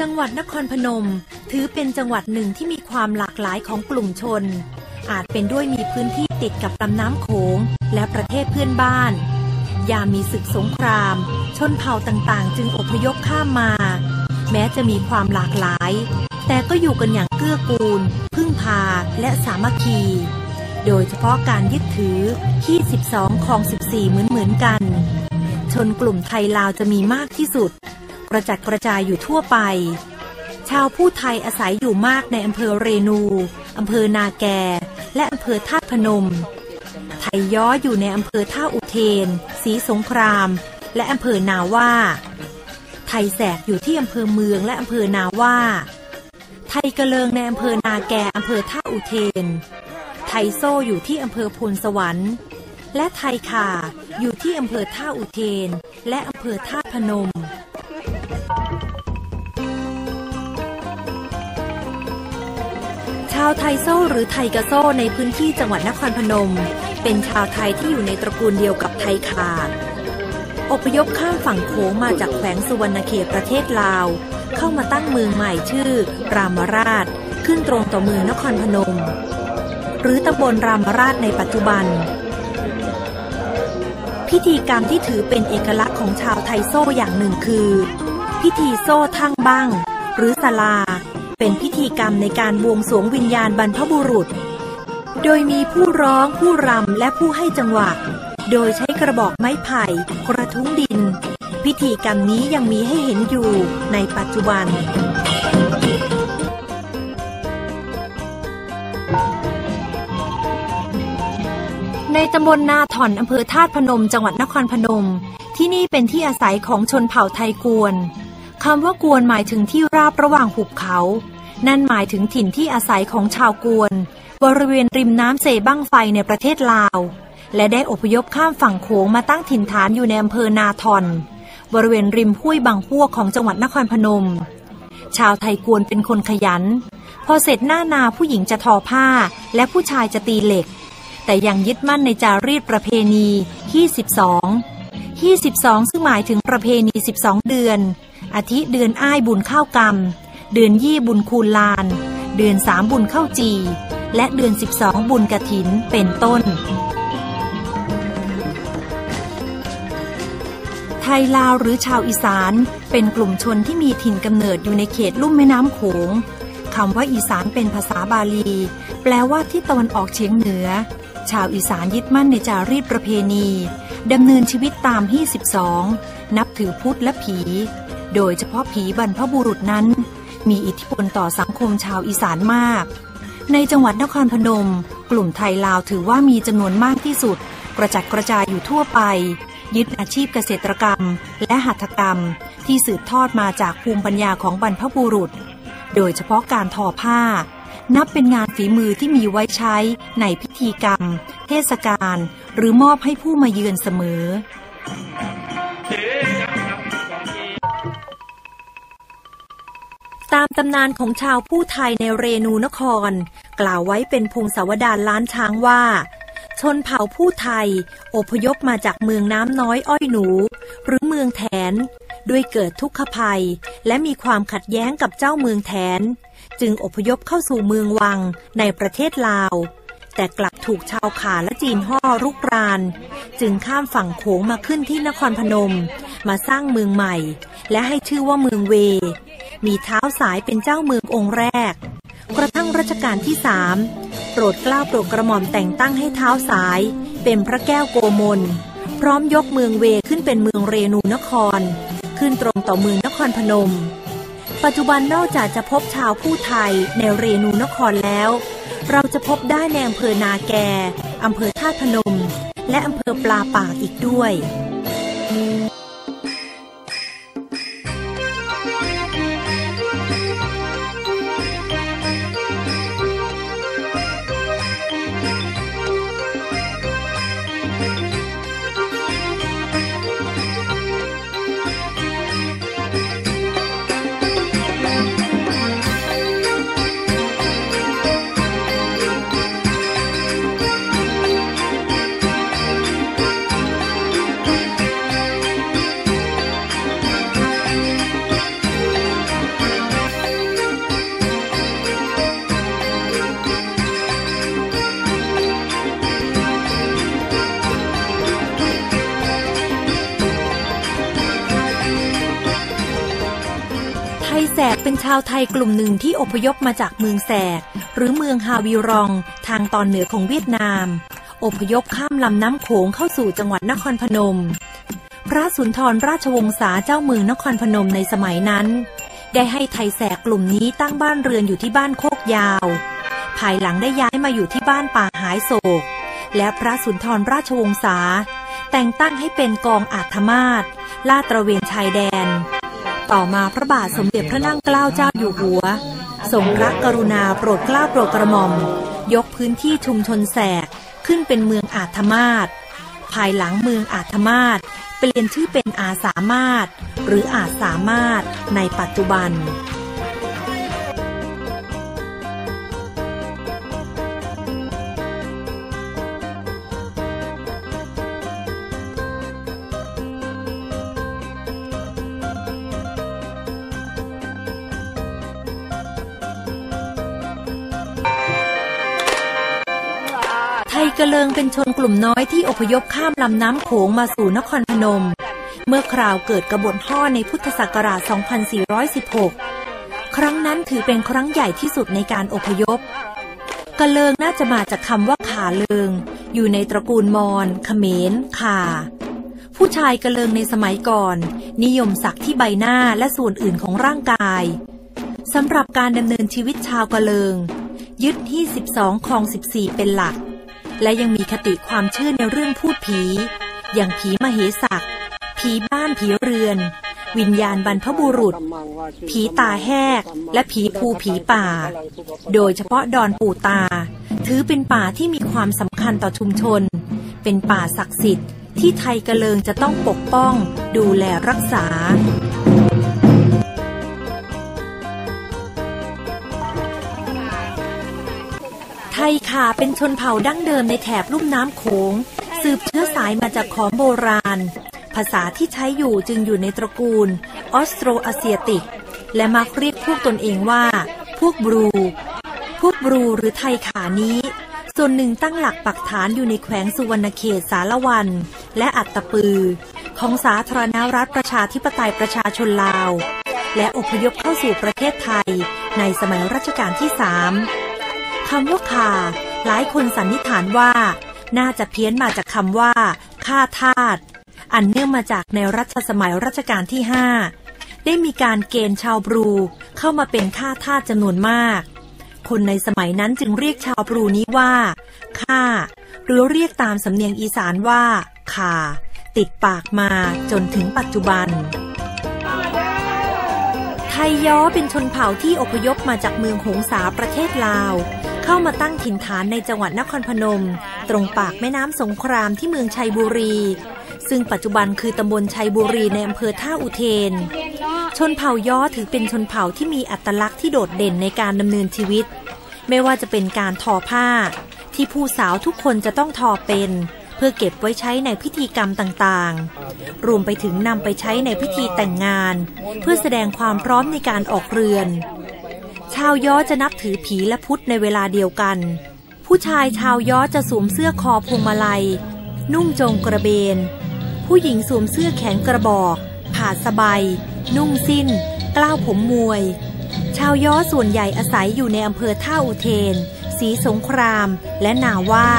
จังหวัดนครพนม ถือเป็นจังหวัดหนึ่งที่มีความหลากหลายของกลุ่มชน อาจเป็นด้วยมีพื้นที่ติดกับลำน้ำโขงและประเทศเพื่อนบ้าน ยามมีศึกสงคราม ชนเผ่าต่างๆ จึงอพยพข้ามมา แม้จะมีความหลากหลาย แต่ก็อยู่กันอย่างเกื้อกูล พึ่งพาและสามัคคี โดยเฉพาะการยึดถือที่12ของ 14 เหมือนเหมือนๆกัน ชนกลุ่มไทยลาวจะมีมากที่สุด กระจัดกระจายอยู่ทั่วไป ชาวผู้ไทยอาศัยอยู่มากในอำเภอเรนูอำเภอนาแก และอำเภอธาตุพนม ไทยย้ออยู่ในอำเภอท่าอุเทนศรีสงคราม และอำเภอนาว่า ไทยแสกอยู่ที่อำเภอเมืองและอำเภอนาว่า ไทยกระเลิงในอำเภอนาแกอำเภอท่าอุเทน ไทยโซ่อยู่ที่อำเภอพลสวรรค์และไทยขาอยู่ที่อำเภอท่าอุเทน และอำเภอท่าตุพนมาวไทโซ่หรือไทกะโซ่ในพื้นที่จังหวัดนครพนม เป็นชาวไทยที่อยู่ในตระกูลเดียวกับไทยคาอพยพข้ามฝั่งโขงมาจากแขวงสุวรรณเขตประเทศลาว เข้ามาตั้งเมืองใหม่ชื่อ รามราช ขึ้นตรงต่อเมืองนครพนม หรือตำบลรามราชในปัจจุบัน พิธีกรรมที่ถือเป็นเอกลักษณ์ของชาวไทโซ่อย่างหนึ่งคือ พิธีโซ่ทั่งบังหรือสลา เป็นพิธีกรรมในการบวงสรวงวิญญาณบรรพบุรุษ โดยมีผู้ร้อง ผู้รำ และผู้ให้จังหวะ โดยใช้กระบอกไม้ไผ่ กระทุ้งดิน พิธีกรรมนี้ยังมีให้เห็นอยู่ในปัจจุบันในตำบลนาถ่อนอำเภอธาตุพนม จังหวัดนครพนม ที่นี่เป็นที่อาศัยของชนเผ่าไทยกวน คำว่ากวนหมายถึงที่ราบระหว่างหุบเขา นั่นหมายถึงถิ่นที่อาศัยของชาวกวน บริเวณริมน้ำเซบั้งไฟในประเทศลาว และได้อพยพข้ามฝั่งโขงมาตั้งถิ่นฐานอยู่ในอำเภอนาทอนบริเวณริมห้วยบางพวกของจังหวัดนครพนม ชาวไทยกวนเป็นคนขยัน พอเสร็จหน้านาผู้หญิงจะทอผ้า และผู้ชายจะตีเหล็ก แต่ยังยึดมั่นในจารีตประเพณีที่ 12ที่12ซึ่งหมายถึงประเพณี 12 เดือน อาทิเดือนอ้ายบุญข้าวกรรม เดือนยี่บุญคูลลาน เดือนสามบุญข้าวจี และเดือน12บุญกระถินเป็นต้น ไทยลาวหรือชาวอีสานเป็นกลุ่มชนที่มีถิ่นกำเนิดอยู่ในเขตลุ่มแม่น้ำโขงคำว่าอีสานเป็นภาษาบาลี แปลว่าที่ตะวันออกเฉียงเหนือ ชาวอีสานยึดมั่นในจารีตประเพณีดำเนินชีวิตตามที่12 นับถือพุทธและผี โดยเฉพาะผีบรรพบุรุษนั้น มีอิทธิพลต่อสังคมชาวอีสานมาก ในจังหวัดนครพนม กลุ่มไทยลาวถือว่ามีจำนวนมากที่สุด กระจัดกระจายอยู่ทั่วไป ยึดอาชีพเกษตรกรรม และหัตถกรรมที่สืบทอดมาจากภูมิปัญญาของบรรพบุรุษ โดยเฉพาะการทอผ้า นับเป็นงานฝีมือที่มีไว้ใช้ในพิธีกรรม เทศกาล หรือมอบให้ผู้มาเยือนเสมอ ตามตำนานของชาวผู้ไทยในเรนูนคร กล่าวไว้เป็นพงศาวดารล้านช้างว่า ชนเผ่าผู้ไทย อพยพมาจากเมืองน้ำน้อยอ้อยหนู หรือเมืองแถน ด้วยเกิดทุกขภัย และมีความขัดแย้งกับเจ้าเมืองแถน จึงอพยพเข้าสู่เมืองวังในประเทศลาว แต่กลับถูกชาวขาและจีนห่อรุกราน จึงข้ามฝั่งโขงมาขึ้นที่นครพนม มาสร้างเมืองใหม่ และให้ชื่อว่าเมืองเว มีเท้าสายเป็นเจ้าเมืององค์แรก กระทั่งรัชกาลที่สามโปรดกล้าโปรดกระหม่อมแต่งตั้งให้เท้าสาย เป็นพระแก้วโกมล พร้อมยกเมืองเวขึ้นเป็นเมืองเรนูนคร ขึ้นตรงต่อเมืองนครพนม ปัจจุบันนอกจากจะพบชาวผู้ไทยในเรนูนครแล้ว เราจะพบได้ในอำเภอนาแกอำเภอท่าตุพนม และอำเภอปลาปากอีกด้วย ชาวไทยกลุ่มหนึ่งที่อพยพมาจากเมืองแสก หรือเมืองฮาวิรอง ทางตอนเหนือของเวียดนาม อพยพข้ามลำน้ำโขงเข้าสู่จังหวัดนครพนม พระสุนทรราชวงศ์าเจ้าเมืองนครพนมในสมัยนั้น ได้ให้ไทยแสกกลุ่มนี้ตั้งบ้านเรือนอยู่ที่บ้านโคกยาว ภายหลังได้ย้ายมาอยู่ที่บ้านป่าหายโศก และพระสุนทรราชวงศ์าแต่งตั้งให้เป็นกองอาธมาศลาดตระเวนชายแดน ต่อมาพระบาทสมเด็จพระนั่งเกล้าเจ้าอยู่หัวทรงพระกรุณาโปรดเกล้าโปรดกระหม่อม ยกพื้นที่ชุมชนแสกขึ้นเป็นเมืองอาธมาศภายหลังเมืองอาธมาศเปลี่ยนชื่อเป็นอาสามารถ หรืออาสามารถในปัจจุบัน กะเลิงเป็นชนกลุ่มน้อยที่อพยพข้ามลำน้ำโขงมาสู่นครพนม เมื่อคราวเกิดกบฏห่อในพุทธศักราช 2416 ครั้งนั้นถือเป็นครั้งใหญ่ที่สุดในการอพยพกะเลิงน่าจะมาจากคำว่าขาเลิง อยู่ในตระกูลมอญเขมรขาผู้ชายกะเลิงในสมัยก่อน นิยมสักที่ใบหน้าและส่วนอื่นของร่างกายสำหรับการดำเนินชีวิตชาวกะเลิง ยึดที่ 12คลอง 14 เป็นหลัก และยังมีคติความเชื่อในเรื่องพูดผี อย่างผีมเหสักผีบ้านผีเรือน วิญญาณบรรพบุรุษ ผีตาแหกและผีภูผีป่า โดยเฉพาะดอนปู่ตา ถือเป็นป่าที่มีความสำคัญต่อชุมชน เป็นป่าศักดิ์สิทธิ์ที่ไทยกระเลิงจะต้องปกป้อง ดูแลรักษา ยขาเป็นชนเผ่าดั้งเดิมในแถบลุ่มน้ำโขง สืบเชื้อสายมาจากของโบราณ ภาษาที่ใช้อยู่จึงอยู่ในตระกูลออสโตรอาเซียติก และมักเรียกพวกตนเองว่า พวกบรู พวกบรูหรือไทยขานี้ ส่วนหนึ่งตั้งหลักปักฐานอยู่ในแขวงสุวรรณเขตสารวัน และอัตตปือ ของสาธารณรัฐประชาธิปไตยประชาชนลาว และอพยพเข้าสู่ประเทศไทย ในสมัยรัชกาลที่สาม คำว่าขาหลายคนสันนิษฐานว่า น่าจะเพี้ยนมาจากคำว่าข้าทาสอันเนื่องมาจากในรัชสมัยรัชกาลที่ห้าได้มีการเกณฑ์ชาวบรูเข้ามาเป็นข้าทาสจำนวนมาก คนในสมัยนั้นจึงเรียกชาวบรูนี้ว่าข้าหรือเรียกตามสำเนียงอีสานว่าขาติดปากมาจนถึงปัจจุบัน ไทยย้อเป็นชนเผ่าที่อพยพมาจากเมืองหงสาประเทศลาว เข้ามาตั้งถิ่นฐานในจังหวัดนครพนม ตรงปากแม่น้ำสงครามที่เมืองชัยบุรี ซึ่งปัจจุบันคือตำบลชัยบุรีในอำเภอท่าอุเทน ชนเผ่าย้อถือเป็นชนเผ่าที่มีอัตลักษณ์ที่โดดเด่นในการดำเนินชีวิต ไม่ว่าจะเป็นการทอผ้า ที่ผู้สาวทุกคนจะต้องทอเป็นเพื่อเก็บไว้ใช้ในพิธีกรรมต่างๆ รวมไปถึงนำไปใช้ในพิธีแต่งงาน เพื่อแสดงความพร้อมในการออกเรือน ชาวย้อจะนับถือผีและพุทธในเวลาเดียวกัน ผู้ชายชาวย้อจะสวมเสื้อคอพวงมาลัย นุ่งจงกระเบน ผู้หญิงสวมเสื้อแขนกระบอกผ่าสบายนุ่งสิ้น กล้าวผมมวย ชาวย้อส่วนใหญ่อาศัยอยู่ในอำเภอท่าอุเทน สีสงคราม และนาว่า